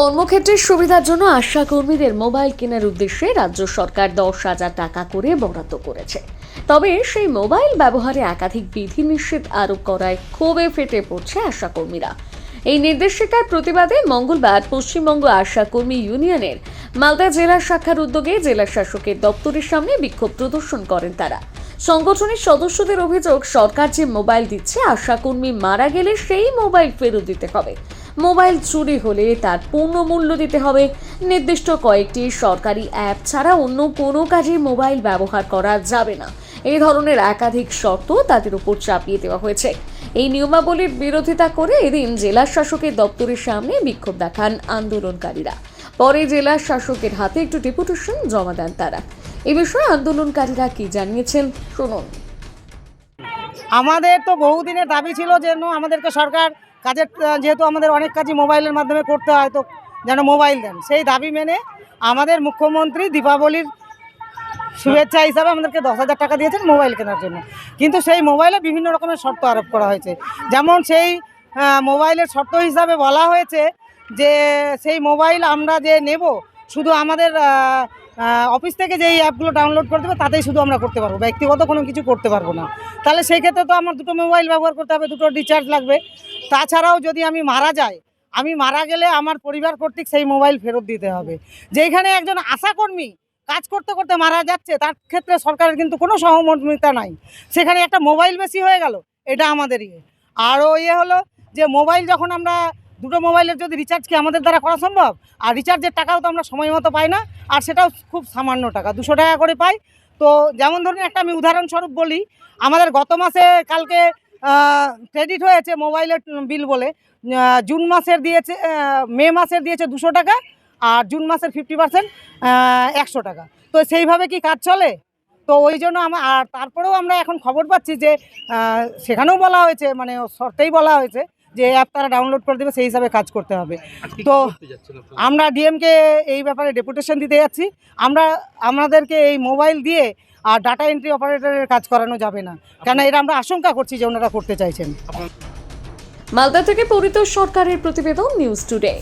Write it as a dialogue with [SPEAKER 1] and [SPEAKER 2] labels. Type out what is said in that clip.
[SPEAKER 1] কর্মক্ষেত্রের সুবিধার জন্য আশা কর্মীদের মোবাইল কেনার উদ্দেশ্যে রাজ্য সরকার দশ হাজার টাকা করে বরাদ্দ করেছে। তবে সেই মোবাইল ব্যবহারে একাধিক বিধি বিধিনিষেধ আরোপ করায় ক্ষোভে ফেটে পড়ছে আশা কর্মীরা এই নির্দেশিকার প্রতিবাদে মঙ্গলবার পশ্চিমবঙ্গ আশা কর্মী ইউনিয়নের মালদা জেলা শাখার উদ্যোগে জেলা শাসকের দপ্তরের সামনে বিক্ষোভ প্রদর্শন করেন তারা। সংগঠনের সদস্যদের অভিযোগ, সরকার যে মোবাইল দিচ্ছে, আশাকর্মী মারা গেলে সেই মোবাইল ফেরত দিতে হবে। মোবাইল চুরি হলে তার পূর্ণ মূল্য দিতে হবে। নির্দিষ্ট কয়েকটি সরকারি অ্যাপ ছাড়া অন্য কোনো কাজে মোবাইল ব্যবহার করা যাবে না। এই ধরনের একাধিক শর্ত তাদের উপর চাপিয়ে দেওয়া হয়েছে। এই নিয়মাবলীর বিরোধিতা করে এদিন জেলা শাসকের দপ্তরের সামনে বিক্ষোভ দেখান আন্দোলনকারীরা। পরে জেলা শাসকের হাতে একটু ডেপুটেশন জমা দেন তারা। এ বিষয়ে আন্দোলনকারীরা কি জানিয়েছেন শুনুন।
[SPEAKER 2] আমাদের তো বহুদিনের দাবি ছিল যেন আমাদেরকে সরকার কাজের যেহেতু আমাদের অনেক কাজই মোবাইলের মাধ্যমে করতে হয়, তো যেন মোবাইল দেন। সেই দাবি মেনে আমাদের মুখ্যমন্ত্রী দীপাবলির শুভেচ্ছা হিসাবে আমাদেরকে দশ হাজার টাকা দিয়েছেন মোবাইল কেনার জন্য। কিন্তু সেই মোবাইলে বিভিন্ন রকমের শর্ত আরোপ করা হয়েছে। যেমন সেই মোবাইলের শর্ত হিসাবে বলা হয়েছে যে, সেই মোবাইল আমরা যে নেব, শুধু আমাদের অফিস থেকে যেই অ্যাপগুলো ডাউনলোড করে দেবে, তাতেই শুধু আমরা করতে পারব। ব্যক্তিগত কোনো কিছু করতে পারব না। তাহলে সেই ক্ষেত্রে তো আমার দুটো মোবাইল ব্যবহার করতে হবে, দুটো রিচার্জ লাগবে। তাছাড়াও যদি আমি মারা যাই, আমি মারা গেলে আমার পরিবার কর্তৃক সেই মোবাইল ফেরত দিতে হবে। যেখানে একজন আশাকর্মী কাজ করতে করতে মারা যাচ্ছে, তার ক্ষেত্রে সরকারের কিন্তু কোনো সহমর্মিতা নাই। সেখানে একটা মোবাইল বেশি হয়ে গেল, এটা আমাদের ইয়ে। আরও ইয়ে হলো যে মোবাইল যখন আমরা, দুটো মোবাইলের যদি রিচার্জ কি আমাদের দ্বারা করা সম্ভব? আর রিচার্জের টাকাও তো আমরা সময় মতো পাই না, আর সেটাও খুব সামান্য টাকা, দুশো টাকা করে পাই। তো যেমন ধরুন একটা আমি উদাহরণস্বরূপ বলি, আমাদের গত মাসে কালকে ক্রেডিট হয়েছে মোবাইলের বিল। বলে জুন মাসের দিয়েছে মে মাসের দিয়েছে দুশো টাকা আর জুন মাসের ফিফটি পার্সেন্ট একশো টাকা। তো সেইভাবে কি কাজ চলে? তো ওই জন্য আমার আর তারপরেও আমরা এখন খবর পাচ্ছি যে সেখানেও বলা হয়েছে মানে শর্তেই বলা হয়েছে যে অ্যাপ তারা ডাউনলোড করে দেবে সেই হিসাবে কাজ করতে হবে। তো আমরা ডিএমকে এই ব্যাপারে ডেপুটেশন দিতে যাচ্ছি। আমরা আমাদেরকে এই মোবাইল দিয়ে আর ডাটা এন্ট্রি অপারেটরের কাজ করানো যাবে না। কেন এরা আমরা আশঙ্কা করছি যে ওনারা করতে চাইছেন।
[SPEAKER 1] মালদা থেকে পরিত সরকারের প্রতিবেদন নিউজ টুডে